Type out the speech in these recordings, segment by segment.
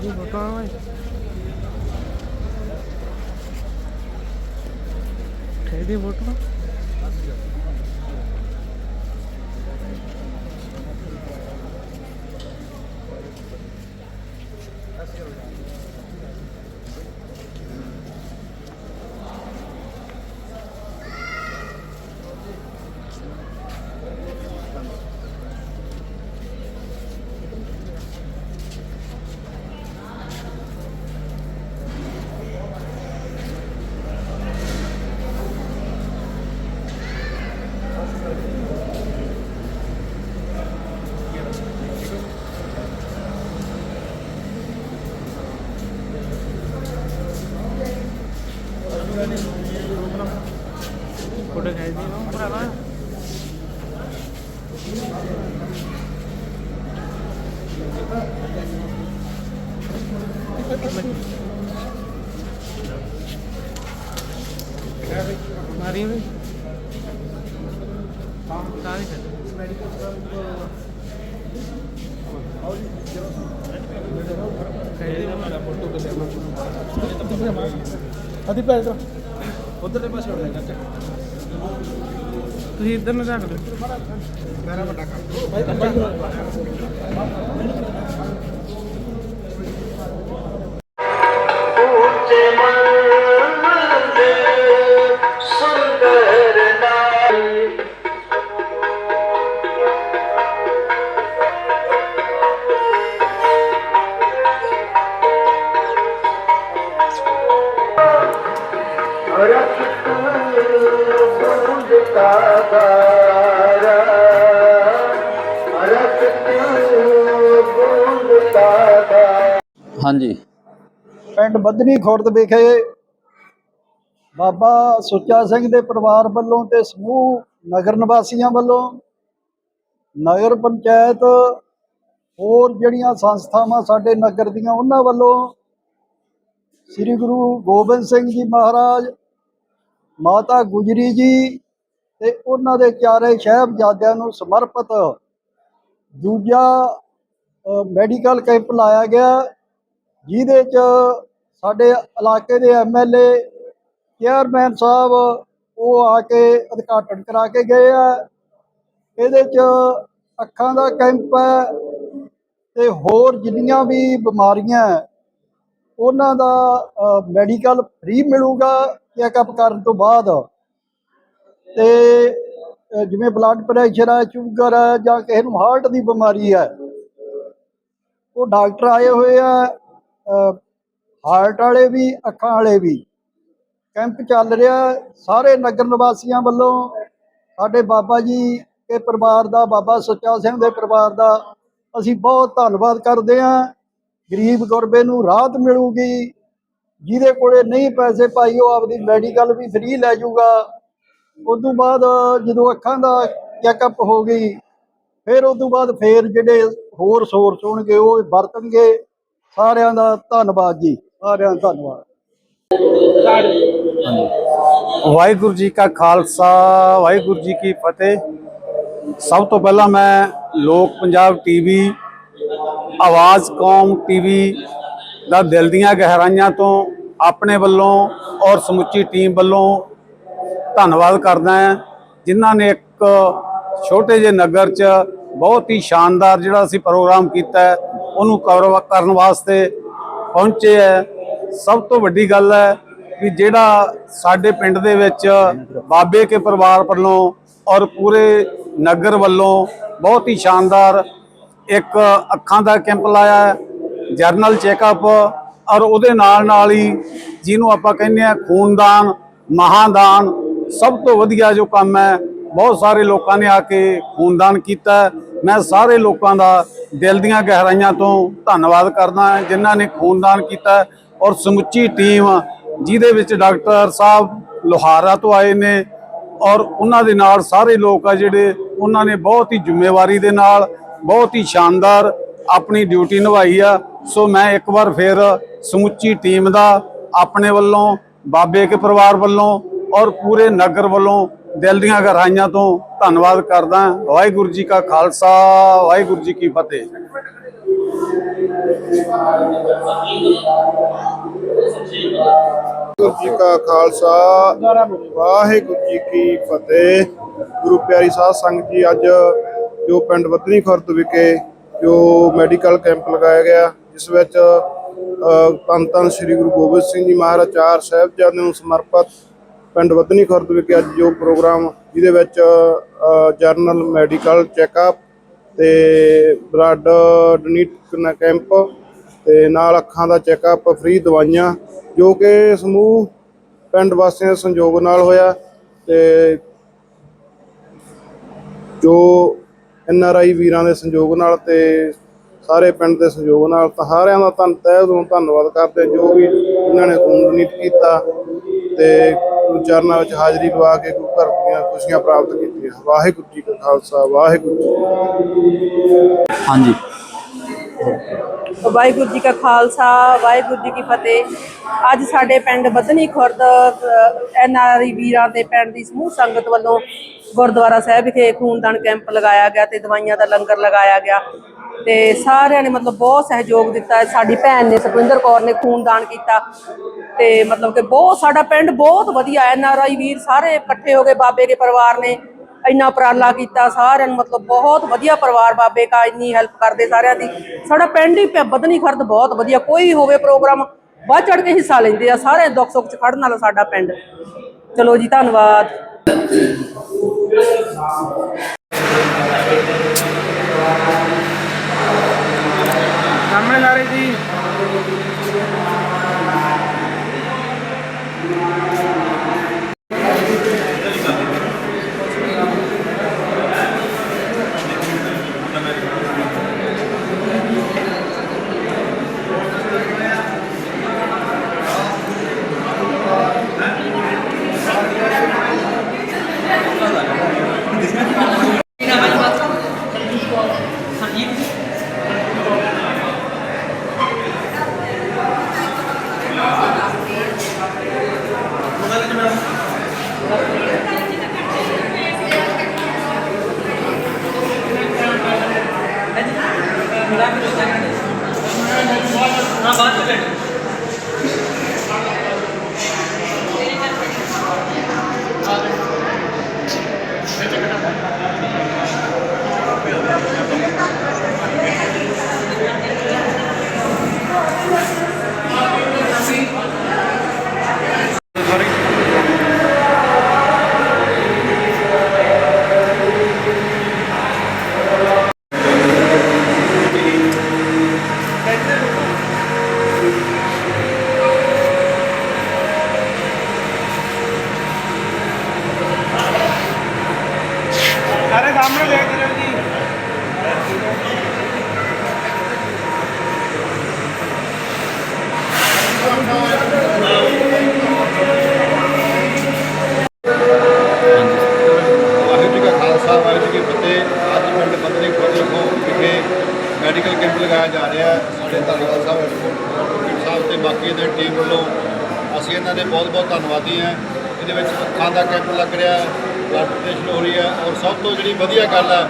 ਦੀ photo ਆ ਓਏ ਖੇਡ ਦੀ ਫੋਟੋ ਫੋਟੋ ਖੇਡ ਦੀ ਉਹ ਭਰਾਵਾ ਮਾਰੀ ਵੀ ਸਾਰੀ ਅਦੀ ਪੈਰ ਤੋਂ ਉਧਰਲੇ ਪਾਸੇ ਹੋ ਜਾ ਤੁਸੀਂ ਇੱਧਰ ਨੂੰ ਰੱਖ ਲਓ ਮੇਰਾ ਵੱਡਾ ਕੰਮ ਹਾਂਜੀ। ਪਿੰਡ ਬੱਧਨੀ ਖੁਰਦ ਵਿਖੇ ਬਾਬਾ ਸੁੱਚਾ ਸਿੰਘ ਦੇ ਪਰਿਵਾਰ ਵੱਲੋਂ ਤੇ ਸਮੂਹ ਨਗਰ ਨਿਵਾਸੀਆਂ ਵੱਲੋਂ ਨਗਰ ਪੰਚਾਇਤ ਹੋਰ ਜਿਹੜੀਆਂ ਸੰਸਥਾਵਾਂ ਸਾਡੇ ਨਗਰ ਦੀਆਂ ਉਹਨਾਂ ਵੱਲੋਂ ਸ੍ਰੀ ਗੁਰੂ ਗੋਬਿੰਦ ਸਿੰਘ ਜੀ ਮਹਾਰਾਜ, ਮਾਤਾ ਗੁਜਰੀ ਜੀ ਤੇ ਉਹਨਾਂ ਦੇ ਚਾਰੇ ਸਾਹਿਬਜ਼ਾਦਿਆਂ ਨੂੰ ਸਮਰਪਿਤ ਦੂਜਾ ਮੈਡੀਕਲ ਕੈਂਪ ਲਾਇਆ ਗਿਆ। ਜਿਹਦੇ ਚ ਸਾਡੇ ਇਲਾਕੇ ਦੇ ਐਮਐਲਏ ਚੇਅਰਮੈਨ ਸਾਹਿਬ, ਉਹ ਆ ਕੇ ਉਦਘਾਟਨ ਕਰਾ ਕੇ ਗਏ ਆ। ਇਹਦੇ ਚ ਅੱਖਾਂ ਦਾ ਕੈਂਪ ਹੈ ਤੇ ਹੋਰ ਜਿੰਨੀਆਂ ਵੀ ਬਿਮਾਰੀਆਂ ਉਹਨਾਂ ਦਾ ਮੈਡੀਕਲ ਫ੍ਰੀ ਮਿਲੂਗਾ ਚੈੱਕਅਪ ਕਰਨ ਤੋਂ ਬਾਅਦ। ਤੇ ਜਿਵੇਂ ਬਲੱਡ ਪ੍ਰੈਸ਼ਰ ਹੈ ਸ਼ੂਗਰ ਹੈ ਜਾਂ ਕਿਸੇ ਨੂੰ ਹਾਰਟ ਦੀ ਬਿਮਾਰੀ ਹੈ, ਉਹ ਡਾਕਟਰ ਆਏ ਹੋਏ ਆ ਹਾਰਟ ਵਾਲੇ ਵੀ, ਅੱਖਾਂ ਵਾਲੇ ਵੀ। ਕੈਂਪ ਚੱਲ ਰਿਹਾ, ਸਾਰੇ ਨਗਰ ਨਿਵਾਸੀਆਂ ਵੱਲੋਂ। ਸਾਡੇ ਬਾਬਾ ਜੀ ਦੇ ਪਰਿਵਾਰ ਦਾ, ਬਾਬਾ ਸੁੱਚਾ ਸਿੰਘ ਦੇ ਪਰਿਵਾਰ ਦਾ ਅਸੀਂ ਬਹੁਤ ਧੰਨਵਾਦ ਕਰਦੇ ਹਾਂ। ਗਰੀਬ ਗੁਰਬੇ ਨੂੰ ਰਾਹਤ ਮਿਲੂਗੀ। ਜਿਹਦੇ ਕੋਲੇ ਨਹੀਂ ਪੈਸੇ ਪਾਈ ਉਹ ਆਪਦੀ ਮੈਡੀਕਲ ਵੀ ਫ੍ਰੀ ਲੈ ਜਾਊਗਾ। ਉਸ ਤੋਂ ਬਾਅਦ ਜਦੋਂ ਅੱਖਾਂ ਦਾ ਚੈੱਕਅਪ ਹੋ ਗਈ, ਫਿਰ ਉਸ ਤੋਂ ਬਾਅਦ ਫੇਰ ਜਿਹੜੇ ਹੋਰ ਸੋਰਸ ਹੋਣਗੇ, ਉਹ ਵਰਤਣਗੇ। ਸਾਰਿਆਂ ਦਾ ਧੰਨਵਾਦ ਜੀ, ਸਾਰਿਆਂ ਦਾ ਧੰਨਵਾਦ। ਵਾਹਿਗੁਰੂ ਜੀ ਕਾ ਖਾਲਸਾ, ਵਾਹਿਗੁਰੂ ਜੀ ਕੀ ਫਤਿਹ। ਸਭ ਤੋਂ ਪਹਿਲਾਂ ਮੈਂ ਲੋਕ ਪੰਜਾਬ ਟੀਵੀ, ਆਵਾਜ਼ ਕੌਮ ਟੀਵੀ ਦਾ ਦਿਲ ਦੀਆਂ ਗਹਿਰਾਈਆਂ ਤੋਂ ਆਪਣੇ ਵੱਲੋਂ ਔਰ ਸਮੁੱਚੀ ਟੀਮ ਵੱਲੋਂ ਧੰਨਵਾਦ ਕਰਦਾ ਹਾਂ, ਜਿਨ੍ਹਾਂ ਨੇ ਇੱਕ ਛੋਟੇ ਜਿਹੇ ਨਗਰ 'ਚ ਬਹੁਤ ਹੀ ਸ਼ਾਨਦਾਰ ਜਿਹੜਾ ਅਸੀਂ ਪ੍ਰੋਗਰਾਮ ਕੀਤਾ ਉਹਨੂੰ ਕਵਰ ਕਰਨ ਵਾਸਤੇ ਪਹੁੰਚੇ ਹੈ। ਸਭ ਤੋਂ ਵੱਡੀ ਗੱਲ ਹੈ ਕਿ ਜਿਹੜਾ ਸਾਡੇ ਪਿੰਡ ਦੇ ਵਿੱਚ ਬਾਬੇ ਕੇ ਪਰਿਵਾਰ ਵੱਲੋਂ ਔਰ ਪੂਰੇ ਨਗਰ ਵੱਲੋਂ ਬਹੁਤ ਹੀ ਸ਼ਾਨਦਾਰ ਇੱਕ ਅੱਖਾਂ ਦਾ ਕੈਂਪ ਲਾਇਆ ਹੈ, ਜਰਨਲ ਚੈੱਕਅਪ ਔਰ ਉਹਦੇ ਨਾਲ ਨਾਲ ਹੀ ਜਿਹਨੂੰ ਆਪਾਂ ਕਹਿੰਦੇ ਆ ਖੂਨਦਾਨ, ਮਹਾਦਾਨ, ਸਭ ਤੋਂ ਵਧੀਆ ਜੋ ਕੰਮ ਹੈ, ਬਹੁਤ ਸਾਰੇ ਲੋਕਾਂ ਨੇ ਆ ਕੇ ਖੂਨਦਾਨ ਕੀਤਾ ਮੈਂ ਸਾਰੇ ਲੋਕਾਂ ਦਾ ਦਿਲ ਦੀਆਂ ਗਹਿਰਾਈਆਂ ਤੋਂ ਧੰਨਵਾਦ ਕਰਦਾ ਹਾਂ ਜਿਨ੍ਹਾਂ ਨੇ ਖੂਨਦਾਨ ਕੀਤਾ ਔਰ ਸਮੁੱਚੀ ਟੀਮ ਜਿਹਦੇ ਵਿੱਚ ਡਾਕਟਰ ਸਾਹਿਬ ਲੋਹਾਰਾ ਤੋਂ ਆਏ ਨੇ ਔਰ ਉਹਨਾਂ ਦੇ ਨਾਲ ਸਾਰੇ ਲੋਕ ਆ ਜਿਹੜੇ, ਉਹਨਾਂ ਨੇ ਬਹੁਤ ਹੀ ਜ਼ਿੰਮੇਵਾਰੀ ਦੇ ਨਾਲ, ਬਹੁਤ ਹੀ ਸ਼ਾਨਦਾਰ ਆਪਣੀ ਡਿਊਟੀ ਨਿਭਾਈ ਆ। ਸੋ ਮੈਂ ਇੱਕ ਵਾਰ ਫਿਰ ਸਮੁੱਚੀ ਟੀਮ ਦਾ ਆਪਣੇ ਵੱਲੋਂ, ਬਾਬੇ ਕੇ ਪਰਿਵਾਰ ਵੱਲੋਂ ਔਰ ਪੂਰੇ ਨਗਰ ਵੱਲੋਂ ਦਿਲ ਦੀਆਂ ਗਹਿਰਾਈਆਂ ਤੋਂ ਧੰਨਵਾਦ ਕਰਦਾ ਵਾਹਿਗੁਰੂ ਜੀ ਕਾ ਖਾਲਸਾ ਵਾਹਿਗੁਰੂ ਜੀ ਕੀ ਫਤਿਹ। ਵਾਹਿਗੁਰੂ ਜੀ ਕਾ ਖਾਲਸਾ ਵਾਹਿਗੁਰੂ ਜੀ ਕੀ ਫਤਿਹ। ਗੁਰੂ ਪਿਆਰੀ ਸਾਧ ਸੰਗਤ ਜੀ ਅੱਜ ਜੋ ਪਿੰਡ ਬੱਧਨੀ ਖੁਰਦ ਵਿਖੇ ਜੋ ਮੈਡੀਕਲ ਕੈਂਪ ਲਗਾਇਆ ਗਿਆ ਜਿਸ ਵਿੱਚ ਅ, ਧੰਨ ਧੰਨ ਸ੍ਰੀ ਗੁਰੂ ਗੋਬਿੰਦ ਸਿੰਘ ਜੀ ਮਹਾਰਾਜ ਚਾਰ ਸਾਹਿਬਜ਼ਾਦਿਆਂ ਨੂੰ ਸਮਰਪਿਤ ਪਿੰਡ ਬੱਧਨੀ ਖੁਰਦ ਵਿਖੇ ਅੱਜ ਜੋ ਪ੍ਰੋਗਰਾਮ, ਜਿਹਦੇ ਵਿੱਚ ਜਰਨਲ ਮੈਡੀਕਲ ਚੈੱਕਅਪ ਤੇ ਬਲੱਡ ਡੋਨੇਟ ਕੈਂਪ ਤੇ ਨਾਲ ਅੱਖਾਂ ਦਾ ਚੈੱਕਅਪ, ਫ੍ਰੀ ਦਵਾਈਆਂ, ਜੋ ਕਿ ਸਮੂਹ ਪਿੰਡ ਵਾਸੀਆਂ ਦੇ ਸੰਯੋਗ ਨਾਲ ਹੋਇਆ ਤੇ ਜੋ ਐਨ ਆਰ ਆਈ ਵੀਰਾਂ ਦੇ ਸੰਯੋਗ ਨਾਲ ਤੇ ਸਾਰੇ ਪਿੰਡ ਦੇ ਸੰਯੋਗ ਨਾਲ ਤਾਂ ਸਾਰਿਆਂ ਦਾ ਧੰਨ, ਤਹਿ ਦਿਲੋਂ ਧੰਨਵਾਦ ਕਰਦੇ ਜੋ ਵੀ ਇਹਨਾਂ ਨੇ ਖੂਨ ਡੋਨੇਟ ਕੀਤਾ ਤੇ ਗੁਰੂ ਚਰਨਾਂ ਵਿੱਚ ਹਾਜ਼ਰੀ ਲਵਾ ਕੇ ਗੁਰੂ ਘਰ ਦੀਆਂ ਖੁਸ਼ੀਆਂ ਪ੍ਰਾਪਤ ਕੀਤੀਆਂ। ਵਾਹਿਗੁਰੂ ਜੀ ਕਾ ਖਾਲਸਾ ਵਾਹਿਗੁਰੂ ਜੀ ਕੀ ਫਤਿਹ। ਹਾਂਜੀ। ਵਾਹਿਗੁਰੂ ਜੀ ਕਾ ਖਾਲਸਾ ਵਾਹਿਗੁਰੂ ਜੀ ਕੀ ਫਤਿਹ। ਅੱਜ ਸਾਡੇ ਪਿੰਡ Badhni Khurd N R I ਵੀਰਾਂ ਦੇ ਪਿੰਡ ਦੀ ਸਮੂਹ ਸੰਗਤ ਵੱਲੋਂ ਗੁਰਦੁਆਰਾ ਸਾਹਿਬ ਵਿਖੇ ਖੂਨਦਾਨ ਕੈਂਪ ਲਗਾਇਆ ਗਿਆ ਤੇ ਦਵਾਈਆਂ ਦਾ ਲੰਗਰ ਲਗਾਇਆ ਗਿਆ। ਤੇ ਸਾਰਿਆਂ ਨੇ ਮਤਲਬ ਬਹੁਤ ਸਹਿਯੋਗ ਦਿੱਤਾ ਸਾਡੀ ਭੈਣ ਨੇ, ਸੁਖਵਿੰਦਰ ਕੌਰ ਨੇ ਖੂਨਦਾਨ ਕੀਤਾ। ਤੇ ਮਤਲਬ ਕਿ ਬਹੁਤ, ਸਾਡਾ ਪਿੰਡ ਬਹੁਤ ਵਧੀਆ ਐਨ ਆਰ ਆਈ ਵੀਰ ਸਾਰੇ ਇਕੱਠੇ ਹੋ ਗਏ, ਬਾਬੇ ਦੇ ਪਰਿਵਾਰ ਨੇ ਇੰਨਾ ਉਪਰਾਲਾ ਕੀਤਾ। ਸਾਰਿਆਂ ਨੂੰ ਮਤਲਬ ਬਹੁਤ ਵਧੀਆ ਪਰਿਵਾਰ ਬਾਬੇ ਕਾ ਇੰਨੀ ਹੈਲਪ ਕਰਦੇ ਸਾਰਿਆਂ ਦੀ। ਸਾਡਾ ਪਿੰਡ ਹੀ ਪ- ਬਦਨੀ ਖਰਦ ਬਹੁਤ ਵਧੀਆ। ਕੋਈ ਹੋਵੇ ਪ੍ਰੋਗਰਾਮ ਵੱਧ ਚੜ ਕੇ ਹਿੱਸਾ ਲੈਂਦੇ ਆ। ਸਾਰੇ ਦੁੱਖ ਸੁੱਖ ਚ ਖੜਨ ਵਾਲਾ ਸਾਡਾ ਪਿੰਡ। ਚਲੋ ਜੀ, ਧੰਨਵਾਦ। ਸਾਹਮਣੇ ਲਾ ਰਹੀ ਜੀ ਸਾਰੇ ਸਾਹਮਣੇ ਦੇਖ ਰਹੇ ਜੀ ਵਾਹਿਗੁਰੂ ਜੀ ਕਾ ਖਾਲਸਾ ਵਾਹਿਗੁਰੂ ਜੀ ਕੀ ਫਤਿਹ ਅੱਜ ਪਿੰਡ ਬੰਦਨੀ ਖੁਰਦ ਵਿਖੋਂ ਵਿਖੇ ਮੈਡੀਕਲ ਕੈਂਪ ਲਗਾਇਆ ਜਾ ਰਿਹਾ ਹੈ ਸਾਡੇ ਧੰਨਵਾਦ ਸਾਹਿਬ ਐਡਵੋਕੇਟ ਸਾਹਿਬ ਤੇ ਬਾਕੀ ਦੇ ਟੀਮ ਵੱਲੋਂ ਅਸੀਂ ਇਹਨਾਂ ਦੇ ਬਹੁਤ ਬਹੁਤ ਧੰਨਵਾਦੀ ਹਾਂ। ਇਹਦੇ ਵਿੱਚ ਅੱਖਾਂ ਦਾ ਕੈਂਪ ਲੱਗ ਰਿਹਾ ਹੈ ਬਲੱਡ ਟੈਸਟ ਹੋ ਰਹੀ ਹੈ ਔਰ ਸਭ ਤੋਂ ਜਿਹੜੀ ਵਧੀਆ ਗੱਲ ਹੈ,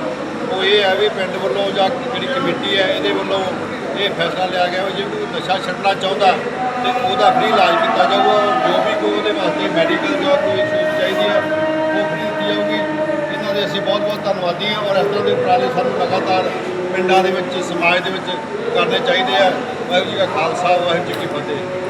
ਉਹ ਇਹ ਹੈ ਵੀ ਪਿੰਡ ਵੱਲੋਂ ਜਾਂ ਜਿਹੜੀ ਕਮੇਟੀ ਹੈ, ਇਹਦੇ ਵੱਲੋਂ ਇਹ ਫੈਸਲਾ ਲਿਆ ਗਿਆ ਵੀ ਜੇ ਕੋਈ ਨਸ਼ਾ ਛੱਡਣਾ ਚਾਹੁੰਦਾ ਤੇ ਉਹਦਾ ਫ੍ਰੀ ਇਲਾਜ ਕੀਤਾ ਜਾਊਗਾ। ਜੋ ਵੀ ਕੋਈ ਉਹਦੇ ਵਾਸਤੇ ਮੈਡੀਕਲ ਜਾਂ ਕੋਈ ਸਹੂਲਤ ਚਾਹੀਦੀ ਹੈ, ਉਹ ਫ੍ਰੀ ਦਿੱਤੀ ਜਾਊਗੀ। ਇਹਨਾਂ ਦੇ ਅਸੀਂ ਬਹੁਤ ਬਹੁਤ ਧੰਨਵਾਦੀ ਹਾਂ ਔਰ ਇਸ ਤਰ੍ਹਾਂ ਦੇ ਉਪਰਾਲੇ ਸਾਨੂੰ ਲਗਾਤਾਰ ਪਿੰਡਾਂ ਦੇ ਵਿੱਚ, ਸਮਾਜ ਦੇ ਵਿੱਚ ਕਰਨੇ ਚਾਹੀਦੇ ਆ। ਵਾਹਿਗੁਰੂ ਜੀ ਕਾ ਖਾਲਸਾ, ਵਾਹਿਗੁਰੂ ਜੀ ਕੀ ਫਤਿਹ।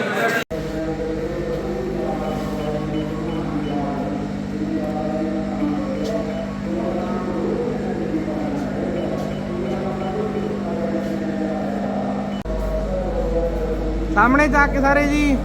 ਸਾਹਮਣੇ ਜਾ ਕੇ ਸਾਰੇ ਜੀ।